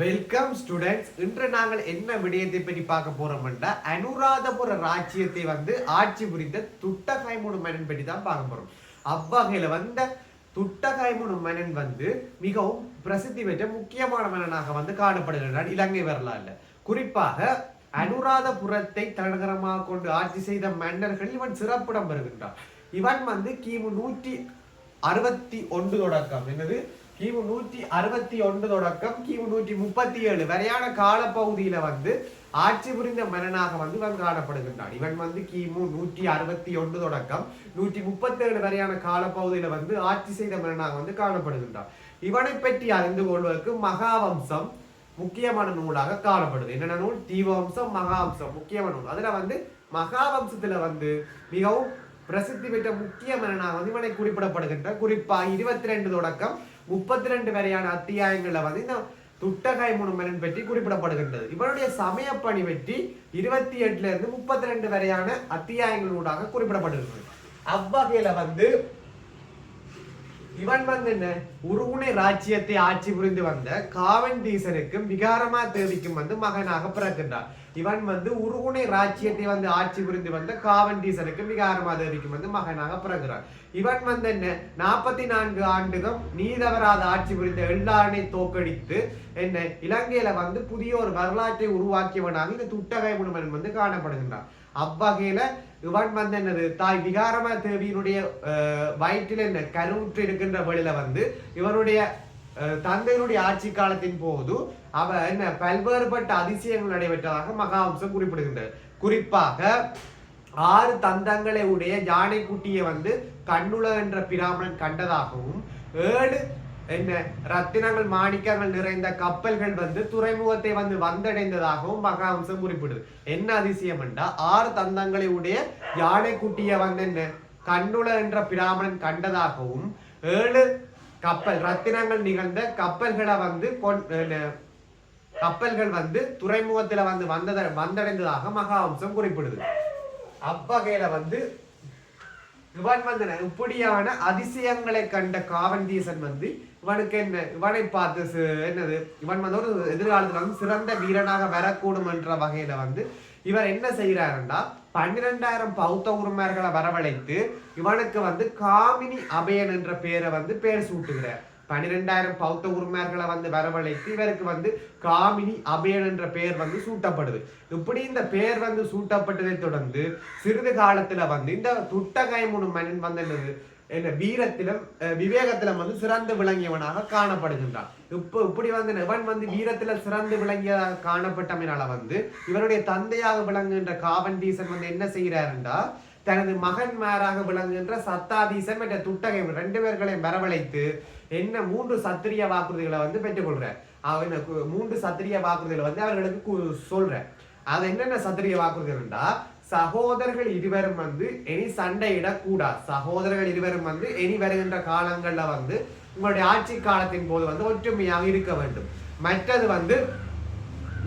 Welcome students இன்று நாங்கள் என்ன விடயத்தை பற்றி பார்க்க போறோம்னா அனுராதபுர ராஜ்யத்தை வந்து ஆட்சி புரிந்த துட்டகைமுனு மன்னன் பற்றி தான் பார்க்க போறோம். அவ்வகையில் வந்த துட்டகைமுனு மன்னன் வந்து மிகவும் பிரசித்தி பெற்ற முக்கியமான மன்னனாக வந்து காணப்படுகின்றான் இலங்கை வரலாறுல. குறிப்பாக அனுராதபுரத்தை தலைநகரமாக கொண்டு ஆட்சி செய்த மன்னர்கள் இவன் சிறப்பிடம் பெறுகின்றான். இவன் வந்து கிமு நூற்றி அறுபத்தி ஒன்று தொடக்கம் என்னது? கிமு நூற்றி அறுபத்தி ஒன்று தொடக்கம் கிமு நூற்றி முப்பத்தி ஏழு. வரையான காலப்பகுதியில் வந்து ஆட்சி புரிந்த மன்னனாக வந்து இவன் காணப்படுகின்றான். இவன் வந்து கிமு நூற்றி அறுபத்தி ஒன்று தொடக்கம் நூற்றி முப்பத்தி ஏழு வரையான காலப்பகுதியில் வந்து ஆட்சி செய்த மன்னனாக வந்து காணப்படுகின்றான். இவனை பற்றி அறிந்து கொள்வதற்கு மகாவம்சம் முக்கியமான நூலாக காணப்படுது. என்னென்ன நூல்? தீவம்சம் மகாவம்சம் முக்கியமான நூல். அதில் வந்து மகாவம்சத்தில் வந்து மிகவும் பிரசித்தி பெற்ற முக்கிய மன்னனாக வந்து இவனை குறிப்பிடப்படுகின்ற குறிப்பாக இருபத்தி ரெண்டு தொடக்கம். முப்பத்தி ரெண்டு வரையான அத்தியாயங்களில் வந்து இந்த துட்டகாய் மன்னன் பற்றி குறிப்பிடப்படுகின்றது. இவனுடைய சமயப்பணி பற்றி இருபத்தி எட்டுல இருந்து முப்பத்தி ரெண்டு வரையான அத்தியாயங்களூடாக குறிப்பிடப்படுகிறது. அவ்வகையில வந்து இவன் வந்து என்ன? உருகுனை ராஜ்யத்தை ஆட்சி புரிந்து வந்த காவன்தீசனுக்கும் விகாரமா தேவிக்கும் வந்து மகனாக பிறக்கின்றார். இவன் வந்து உருகுணை ராஜ்யத்தை வந்து ஆட்சி புரிந்து வந்த காவண்டீசனுக்கு விகாரமாதேவிக்கு வந்து மகனாக பிறகுறான் இவன் வந்து என்ன நாற்பத்தி நான்கு ஆண்டுகள் நீதவராத ஆட்சி புரிந்த எல்லாரனை தோக்கடித்து என்ன இலங்கையில வந்து புதிய ஒரு வரலாற்றை உருவாக்கியவனாக இந்த துட்டகை முனுமன் வந்து காணப்படுகின்றான். அவ்வகையில இவன் வந்து என்னது தாய் விகாரமா தேவியினுடைய வயிற்றில் என்ன கருவுற்று இருக்கின்ற வழியில வந்து இவனுடைய தந்தையினுடைய ஆட்சி காலத்தின் போது அவ என்ன பல்வேறுபட்ட அதிசயங்கள் நடைபெற்றதாக மகாவம்சம் குறிப்பிடுகின்றது. குறிப்பாக ஆறு தந்தங்களை உடைய யானை குட்டியை வந்து கண்ணுல என்ற பிராமணன் கண்டதாகவும் ஏழு என்ன ரத்தினங்கள் மாணிக்கங்கள் நிறைந்த கப்பல்கள் வந்து துறைமுகத்தை வந்து வந்தடைந்ததாகவும் மகாவம்சம் குறிப்பிடுது. என்ன அதிசயம் என்றா ஆறு தந்தங்களை உடைய யானை குட்டியை வந்து என்ன கண்ணுல என்ற பிராமணன் கண்டதாகவும் ஏழு கப்பல் ரத்தினங்கள் நிகழ்ந்த கப்பல்களை வந்து கொண்- என்ன, கப்பல்கள் வந்து துறைமுகத்துல வந்து வந்தத வந்தடைந்ததாக மகாவம்சம் குறிப்பிடுது. அவ்வகையில வந்து இவன் வந்து இப்படியான அதிசயங்களை கண்ட காவந்தீசன் வந்து இவனுக்கு என்ன இவனை பார்த்து சு- என்னது இவன் வந்து ஒரு எதிர்காலத்துல வந்து சிறந்த வீரனாக வரக்கூடும் என்ற வகையில வந்து இவர் என்ன செய்கிறாருன்னா பன்னிரெண்டாயிரம் பௌத்த உருமையர்களை வரவழைத்து இவனுக்கு வந்து காமினி அபயன் என்ற பெயரை வந்து பெயர் சூட்டுகிறார். பன்னிரெண்டாயிரம் பௌத்த உருமையர்களை வந்து வரவழைத்து இவருக்கு வந்து காமினி அபயன் என்ற பெயர் வந்து சூட்டப்படுது. இப்படி இந்த பெயர் வந்து சூட்டப்பட்டதை தொடர்ந்து சிறிது காலத்துல வந்து இந்த துட்டகைமுனு மன்னன் வந்து என்ன வீரத்திலும் விவேகத்திலும் வந்து சிறந்து விளங்கியவனாக காணப்படுகின்றான். இப்போ இப்படி வந்து இவன் வந்து வீரத்துல சிறந்து விளங்கியதாக காணப்பட்டமையினால வந்து இவருடைய தந்தையாக விளங்குகின்ற காவண்டீசன் வந்து என்ன செய்கிறாருண்டா தனது மகன் மாராக விளங்குகின்ற சத்தாதீசன் என்ற துட்டகை ரெண்டு பேர்களையும் வரவழைத்து என்ன மூன்று சத்திரிய வாக்குறுதிகளை வந்து பெற்றுக்கொள்றார் அவன் மூன்று சத்திரிய வாக்குறுதிகளை வந்து அவர்களுக்கு கு- அது என்னென்ன சத்திரிய வாக்குறுதிகள்டா சகோதரர்கள் இருவரும் வந்து இனி சண்டையிடக்கூடாது. சகோதரர்கள் இருவரும் வந்து இனி வருகின்ற காலங்களில் வந்து உங்களுடைய ஆட்சி காலத்தின் போது வந்து ஒற்றுமையாக இருக்க வேண்டும். மற்றது வந்து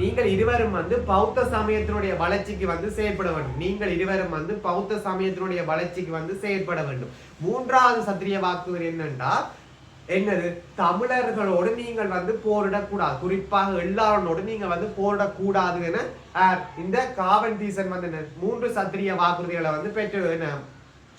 நீங்கள் இருவரும் வந்து பௌத்த சமயத்தினுடைய வளர்ச்சிக்கு வந்து செயல்பட வேண்டும். நீங்கள் இருவரும் வந்து பௌத்த சமயத்தினுடைய வளர்ச்சிக்கு வந்து செயல்பட வேண்டும். மூன்றாவது சத்திரிய வாக்குறுதி என்னென்றால் என்னது? தமிழர்களோடு நீங்கள் வந்து போரிடக்கூடாது. குறிப்பாக எல்லாரோடு நீங்கள் வந்து போரிடக்கூடாது என இந்த இந்த காவன்தீசன் வந்து என்ன, மூன்று சத்திரிய வாக்குறுதிகளை வந்து பெற்று என்ன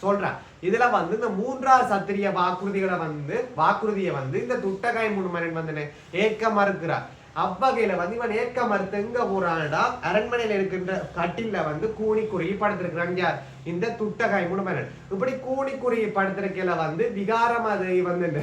சொல்றேன் இதுல வந்து இந்த மூன்றாவது சத்திரிய வாக்குறுதிகளை வந்து வாக்குறுதியை வந்து இந்த துட்டகாய் முனுமரன் வந்து என்ன, ஏற்க மறுக்கிறார். அவ்வகையில வந்து இவன் ஏற்க மறுத்து எங்க போறான்டா? அரண்மனையில இருக்கின்ற கட்டில வந்து கூணி குறுகி படுத்திருக்கிறான் யார்? இந்த துட்டகாய் முனுமரன். இப்படி கூணி குறுகி படுத்திருக்கையில வந்து விகாரமாதேவி வந்து என்ன,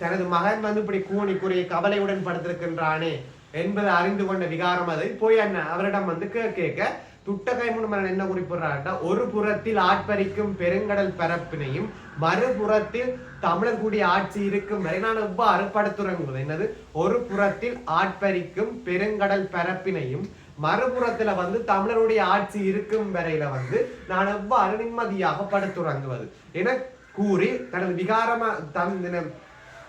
தனது மகன் வந்து இப்படி கூணி குறுகி கவலையுடன் படுத்திருக்கின்றானே என்பதை அறிந்து கொண்ட விகாரம் அது. போய் என்ன? அவரிடம் வந்து கேட்க துட்டகை முன்மரன் என்ன குறிப்பிடுறாருன்னா ஒரு புறத்தில் ஆட்பறிக்கும் பெருங்கடல் பரப்பினையும் மறுபுறத்தில் தமிழர் கூடிய ஆட்சி இருக்கும் வரை நான் எவ்வாறு படுத்துறங்குவது? என்னது? ஒரு புறத்தில் ஆட்பறிக்கும் பெருங்கடல் பரப்பினையும் மறுபுறத்துல வந்து தமிழருடைய ஆட்சி இருக்கும் வரையில வந்து நான் எவ்வாறு நிம்மதியாக படுத்துறங்குவது? என கூறி தனது விகாரமா தன்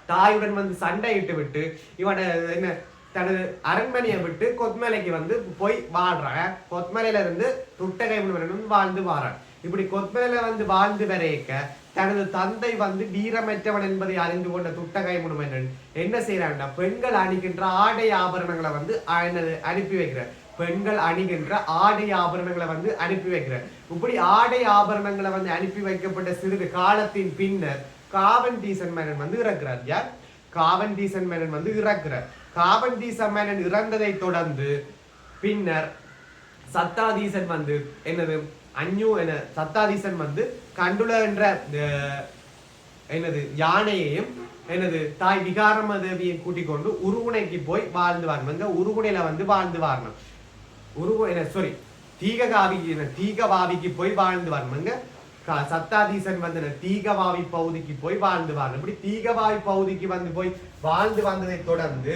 தாயுடன் வந்து சண்டையிட்டு விட்டு இவனை என்ன தனது அரண்மனையை விட்டு கொத்மலைக்கு வந்து போய் வாழ்றான் கொத்மலையில இருந்து துட்டகை முனிவரனும் வாழ்ந்து வாரான். இப்படி கொத்மலையில வந்து வாழ்ந்து வரையக்க தனது தந்தை வந்து வீரமற்றவன் என்பதை அறிந்து கொண்ட துட்டகை முனுமன்னன் என்ன செய்யறாங்கன்னா பெண்கள் அணிகின்ற ஆடை ஆபரணங்களை வந்து அனுப்பி வைக்கிறார். பெண்கள் அணிகின்ற ஆடை ஆபரணங்களை வந்து அனுப்பி வைக்கிறார். இப்படி ஆடை ஆபரணங்களை வந்து அனுப்பி வைக்கப்பட்ட சிறிது காலத்தின் பின்னர் காவன் டீசன் மேனன் வந்து இறக்குறார். யார்? காவன்டீசன் மேனன் வந்து இறக்குறார். காவன்டீசன் மேனன் இறந்ததை தொடர்ந்து பின்னர் சத்தாதீசன் வந்து என்னது? அஞ்சு என சத்தாதீசன் வந்து கண்டுல என்ற என்னது? யானையையும் என்னது? தாய் விகாரம தேவியை கூட்டிக் கொண்டு உருகுணைக்கு போய் வாழ்ந்து வரணும். இந்த உருகுணையில வந்து வாழ்ந்து வரணும். உருகு சாரி தீககாவி தீகவாவிக்கு போய் வாழ்ந்து வரணுங்க சத்தாதீசன் வந்து தீகவாவி பகுதிக்கு போய் வாழ்ந்து வரணும் இப்படி தீகவாவி பகுதிக்கு வந்து போய் வாழ்ந்து வந்ததை தொடர்ந்து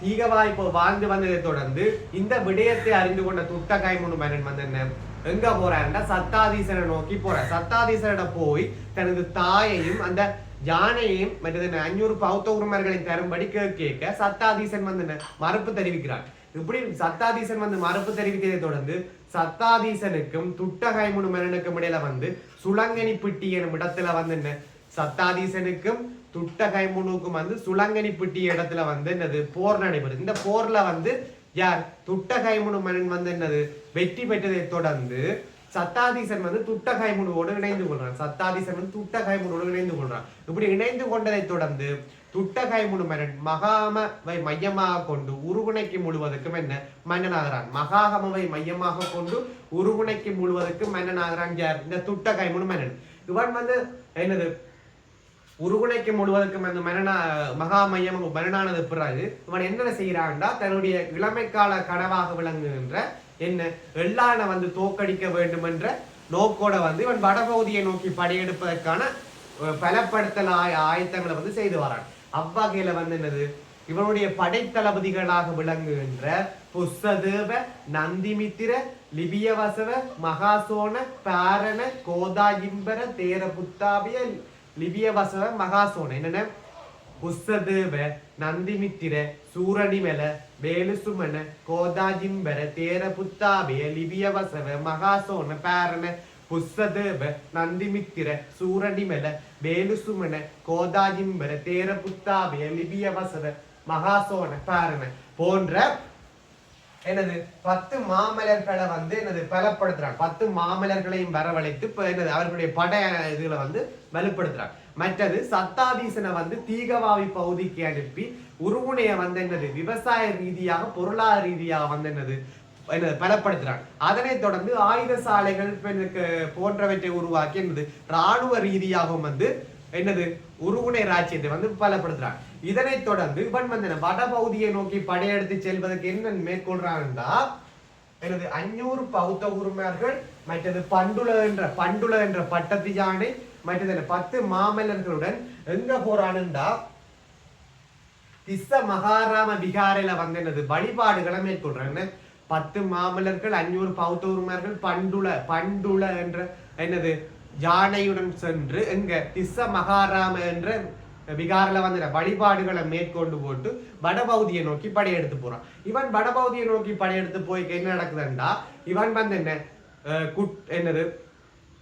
தீகவாய் இப்போ வாழ்ந்து வந்ததை தொடர்ந்து இந்த விடயத்தை அறிந்து கொண்ட துட்டகாய் முனு மன்னன் வந்து என்ன எங்க போறாருன்னா சத்தாதீசனை நோக்கி போறார் சத்தாதீசனிட போய் தனது தாயையும் அந்த யானையையும் மற்றது என்ன, அஞ்சூறு பௌத்த உரிமர்களின் தரும்படி கே- கேட்க சத்தாதீசன் வந்து என்ன, மறுப்பு தெரிவிக்கிறார் இப்படி சத்தாதீசன் வந்து மறுப்பு தெரிவித்ததை தொடர்ந்து சத்தாதீசனுக்கும் துட்டகை முனு மன்னனுக்கும் இடையில வந்து சுளங்கனிப்பிட்டி எனும் இடத்துல வந்து என்ன? சத்தாதீசனுக்கும் துட்ட கைமுனுக்கும் வந்து சுளங்கனிப்பிட்டி இடத்துல வந்து என்னது? போர் நடைபெறுது. இந்த போர்ல வந்து யார்? துட்ட முனு மன்னன் வந்து என்னது? வெற்றி பெற்றதை தொடர்ந்து சத்தாதீசன் வந்து துட்ட கைமுனுவோடு இணைந்து கொள்றான். சத்தாதீசன் வந்து துட்ட முனுவோடு இணைந்து கொள்றான். இப்படி இணைந்து கொண்டதை தொடர்ந்து துட்டகாய் முழுமரன் மகாமவை மையமாக கொண்டு உருகுணைக்கு முழுவதற்கும் என்ன? மன்னனாகிறான். மகாகமவை மையமாக கொண்டு உருகுணைக்கு முழுவதற்கும் மன்னனாகிறான் யார்? இந்த துட்டகாய் முழுமரன் இவன் வந்து என்னது? உருகுணைக்கு முழுவதற்கும் அந்த மரணா மகாமையம் மரணானது பிறகு இவன் என்னென்ன செய்கிறான்டா தன்னுடைய இளமைக்கால கனவாக விளங்குகின்ற என்ன? எல்லான வந்து தோக்கடிக்க வேண்டும் என்ற நோக்கோட வந்து இவன் வடபகுதியை நோக்கி படையெடுப்பதற்கான பலப்படுத்தல் ஆய ஆயத்தங்களை வந்து செய்து வரான். அவ்வகையில வந்து என்னது? இவனுடைய படைத்தளபதிகளாக விளங்குகின்ற புஸ்ததேவ நந்திமித்திர லிபியவசவ மகாசோன பாரண கோதாயிம்பர தேர புத்தாபிய லிபியவசவ மகாசோன. என்னென்ன? புஸ்ததேவ நந்திமித்திர சூரணிமல வேலுசுமன கோதாஜிம்பர தேர புத்தாபிய லிபியவசவ மகாசோன பாரண புஸ்ததேவ நந்திமித்திர சூரணிமெல வேலுசுமன கோதாஜிம்பர தேர புத்தாபிய மகாசோன பாரண போன்ற என்னது பத்து மாமலர்களை வந்து என்னது பலப்படுத்துறாங்க பத்து மாமலர்களையும் வரவழைத்து இப்போ என்னது அவர்களுடைய பட இதுகளை வந்து வலுப்படுத்துறாங்க மற்றது சத்தாதீசனை வந்து தீகவாவி பகுதிக்கு அனுப்பி உருவுனையை வந்து என்னது விவசாய ரீதியாக பொருளாதார ரீதியாக வந்து என்னது என்னது பலப்படுத்துறாங்க. அதனைத் தொடர்ந்து ஆயுத சாலைகள் போன்றவற்றை உருவாக்கி என்னது ராணுவ ரீதியாகவும் வந்து என்னது உருகுனை ராஜ்யத்தை வந்து பலப்படுத்துறாங்க. இதனைத் தொடர்ந்து இவன் வந்து என்ன, வடபகுதியை நோக்கி படையெடுத்து செல்வதற்கு என்ன மேற்கொள்றான்டா எனது அஞ்சூறு பௌத்த உரிமையாளர்கள் மற்றது பண்டுல என்ற பண்டுல என்ற பட்டத்து யானை மற்றது பத்து மாமல்லர்களுடன் எங்க போறானுண்டா? திஸ்ஸ மகாராம விகாரையில வந்து என்னது வழிபாடுகளை மேற்கொள்றாங்க. பத்து மாமல்லர்கள் அஞ்சூறு பௌத்தூர்மார்கள் பண்டுல பண்டுல என்ற என்னது யானையுடன் சென்று எங்க திஸ்ஸ மகாராம என்ற விகாரில் வந்து வழிபாடுகளை மேற்கொண்டு போட்டு வடபகுதியை நோக்கி படையெடுத்து போறான். இவன் வடபகுதியை நோக்கி படையெடுத்து போய் என்ன நடக்குதுண்டா இவன் வந்து என்ன குட் என்னது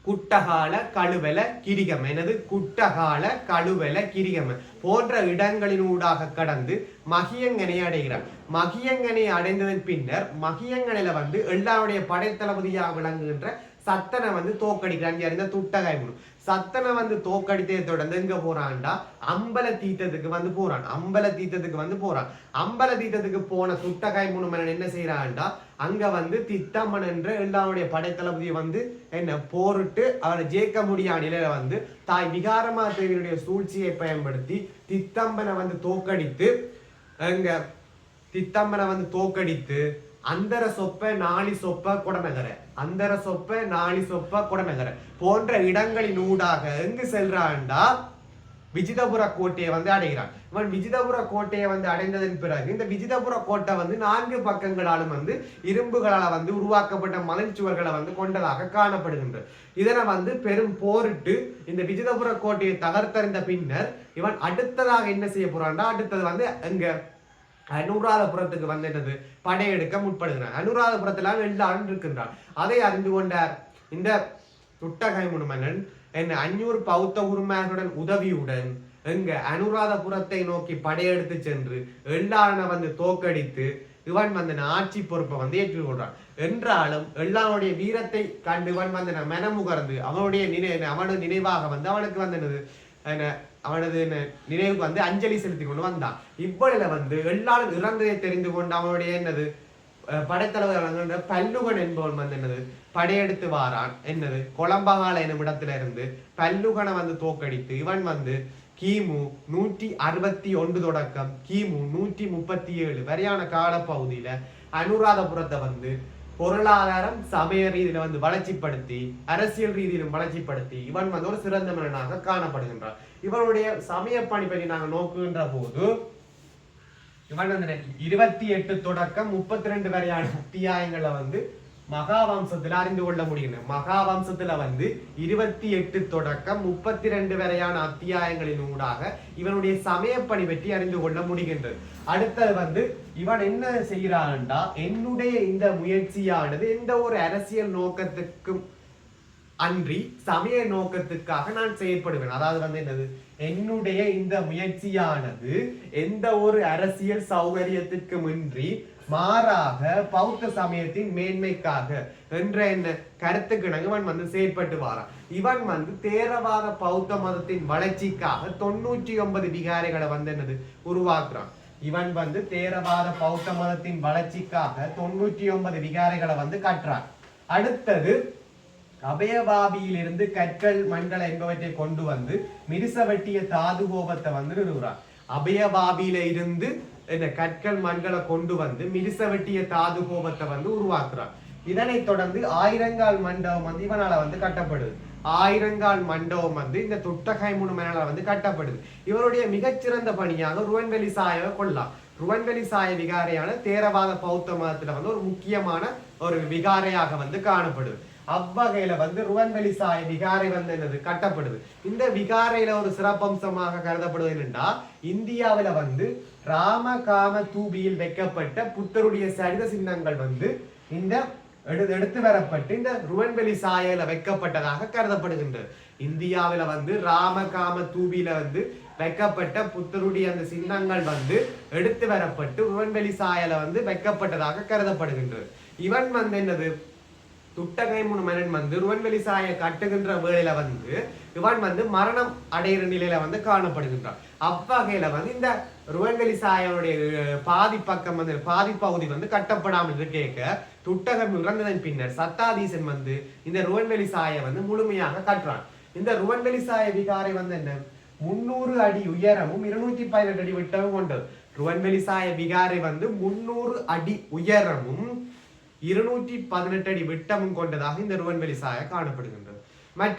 குட்டகால கழுவல கிரிகம். எனது குட்டகால கழுவல கிரிகம். போன்ற இடங்களினூடாக கடந்து மகியங்கனை அடைகிறார். மகியங்கனை அடைந்ததன் பின்னர் மகியங்கனையில வந்து எல்லாருடைய படைத்தளபதியாக விளங்குகின்ற சத்தனை வந்து தோக்கடிக்கிறான். அறிந்த இந்த துட்டகாய் முனு சத்தனை வந்து தோக்கடித்தே தொடர்ந்து எங்க போறான்டா? அம்பல தீர்த்தத்துக்கு வந்து போறான். அம்பல தீர்த்தத்துக்கு வந்து போறான். அம்பல தீர்த்தத்துக்கு போன சுட்டகாய் முனு மன்னன் என்ன செய்யறான்டா அங்க வந்து தித்தம்மன் என்ற எல்லாருடைய படைத்தளபதியை வந்து என்ன போரிட்டு அவரை ஜெயிக்க முடியாத நிலையில வந்து தாய் விகாரமா தேவியுடைய சூழ்ச்சியை பயன்படுத்தி தித்தம்பனை வந்து தோக்கடித்து எங்க தித்தம்பனை வந்து தோக்கடித்து அந்தர சொப்ப நாளி சொப்ப குடநகரை அந்தர சொப்ப நாளி சொப்ப குடநகர போன்ற இடங்களின் ஊடாக எங்கு செல்றான்டா விஜிதபுர கோட்டையை வந்து அடைகிறான். இவன் விஜிதபுர கோட்டையை வந்து அடைந்ததன் பிறகு இந்த விஜிதபுர கோட்டை வந்து நான்கு பக்கங்களாலும் வந்து இரும்புகளால் வந்து உருவாக்கப்பட்ட மலைச்சுவர்களை வந்து கொண்டதாக காணப்படுகின்றது. இதனை வந்து பெரும் போரிட்டு இந்த விஜிதபுர கோட்டையை தகர்த்தறிந்த பின்னர் இவன் அடுத்ததாக என்ன செய்ய போறான்டா? அடுத்தது வந்து எங்க அனுராதபுரத்துக்கு வந்து என்னது படையெடுக்க முற்படுகிறார் அனுராதபுரத்தில் வெள்ளான் இருக்கின்றார் அதை அறிந்து கொண்டார். இந்த துட்டகைமுன் மன்னன் என்ன அஞ்சூர் பௌத்த உருமார்களுடன் உதவியுடன் எங்க அனுராதபுரத்தை நோக்கி படையெடுத்து சென்று எல்லாரனை வந்து தோக்கடித்து இவன் வந்து ஆட்சி பொறுப்பை வந்து ஏற்றுக்கொள்றான் என்றாலும் எல்லாருடைய வீரத்தை கண்டு இவன் வந்து மெனமுகர்ந்து அவனுடைய நினை அவனு நினைவாக வந்து அவனுக்கு வந்து என்னது என்ன அவனது நினைவுக்கு வந்து அஞ்சலி செலுத்தி கொண்டு வந்தான். இவ்வளவுல வந்து எல்லாரும் இறந்ததை தெரிந்து கொண்டு அவனுடைய என்னது படைத்தலைவர் வழங்குகின்ற பல்லுகன் என்பவன் வந்து என்னது படையெடுத்து வாரான். என்னது கொலம்பகால என்னும் இடத்துல இருந்து பல்லுகனை வந்து தோக்கடித்து இவன் வந்து கிமு நூற்றி அறுபத்தி ஒன்று தொடக்கம் கிமு நூற்றி முப்பத்தி ஏழு வரையான காலப்பகுதியில அனுராதபுரத்தை வந்து பொருளாதாரம் சமய ரீதியில வந்து வளர்ச்சிப்படுத்தி அரசியல் ரீதியிலும் வளர்ச்சிப்படுத்தி இவன் வந்து ஒரு சிறந்த மன்னனாக காணப்படுகின்றான். இவனுடைய சமய பணி பற்றி நாங்கள் நோக்குகின்ற போது இவன் வந்து இருபத்தி எட்டு தொடக்கம் முப்பத்தி ரெண்டு வரையான அத்தியாயங்களை வந்து மகாவம்சத்துல அறிந்து கொள்ள முடியும் மகாவம்சத்துல வந்து இருபத்தி எட்டு தொடக்கம் முப்பத்தி ரெண்டு வரையான அத்தியாயங்களின் ஊடாக இவனுடைய சமயப்பணி பற்றி அறிந்து கொள்ள முடிகின்றது. அடுத்தது வந்து இவன் என்ன செய்கிறான்டா? என்னுடைய இந்த முயற்சியானது எந்த ஒரு அரசியல் நோக்கத்துக்கும் அன்றி சமய நோக்கத்துக்காக நான் செயல்படுவேன் அதாவது வந்து என்னது? என்னுடைய இந்த முயற்சியானது எந்த ஒரு அரசியல் சௌகரியத்துக்கும் இன்றி மாறாக பௌத்த சமயத்தின் மேன்மைக்காக. என்ற என்ன கருத்துக்கிணங்க இவன் வந்து செயற்பட்டு வாரான். இவன் வந்து தேரவாத பௌத்த மதத்தின் வளர்ச்சிக்காக தொண்ணூற்றி ஒன்பது விகாரைகளை வந்து என்னது? உருவாக்குறான். இவன் வந்து தேரவாத பௌத்த மதத்தின் வளர்ச்சிக்காக தொண்ணூற்றி ஒன்பது விகாரைகளை வந்து கட்டுறான் அடுத்தது அபயவாபியிலிருந்து கற்கள் மண்கள் என்பவற்றை கொண்டு வந்து மிருசவட்டிய தாது கோபத்தை வந்து நிறுவுறான். அபயபாபியில இருந்து இந்த கற்கள் மண்களை கொண்டு வந்து மிருசவட்டிய தாது கோபத்தை வந்து உருவாக்குறான். இதனைத் தொடர்ந்து ஆயிரங்கால் மண்டபம் வந்து இவனால வந்து கட்டப்படுது. ஆயிரங்கால் மண்டபம் வந்து இந்த துட்டகை மூணு மேல வந்து கட்டப்படுது. இவருடைய மிகச்சிறந்த பணியாக ருவன்வெளி சாயவை கொள்ளலாம். ருவன்வெளி சாய விகாரையான தேரவாத பௌத்த மதத்துல வந்து ஒரு முக்கியமான ஒரு விகாரையாக வந்து காணப்படுது. அவ்வகையில வந்து ருவன்வெளி சாய விகாரை வந்து என்னது கட்டப்படுது. இந்த விகாரையில ஒரு சிறப்பம்சமாக கருதப்படுவது என்னென்னா இந்தியாவில வந்து ராம காம தூபியில் வைக்கப்பட்ட புத்தருடைய சரித சின்னங்கள் வந்து இந்த எடுத்து எடுத்து வரப்பட்டு இந்த ருவன்வெளி சாயல வைக்கப்பட்டதாக கருதப்படுகின்றது. இந்தியாவில வந்து ராம காம தூபியில வந்து வைக்கப்பட்ட புத்தருடைய அந்த சின்னங்கள் வந்து எடுத்து வரப்பட்டு ருவன்வெளி சாயல வந்து வைக்கப்பட்டதாக கருதப்படுகின்றது. இவன் வந்து என்னது? துட்டகை முன் மன்னன் வந்து ருவன்வெளிசாய கட்டுகின்ற வேளையில வந்து இவன் வந்து மரணம் அடைகிற நிலையில வந்து காணப்படுகின்றான். அவ்வகையில வந்து இந்த ருவன்வெளிசாயனுடைய பாதி பக்கம் வந்து பாதி பகுதி வந்து கட்டப்படாமல் இருக்கேக்க துட்டகம் இறந்ததன் பின்னர் சத்தாதீசன் வந்து இந்த ருவன்வெளிசாய வந்து முழுமையாக கட்டுறான் இந்த ருவன்வெளிசாய விகாரை வந்து என்ன? முன்னூறு அடி உயரமும் இருநூத்தி பதினெட்டு அடி விட்டமும் கொண்டது ருவன்வெளிசாய விகாரை வந்து முன்னூறு அடி உயரமும் இருநூற்றி பதினெட்டு அடி விட்டமும் கொண்டதாக இந்த ருவன்வெளி சாய காணப்படுகின்றது. மற்ற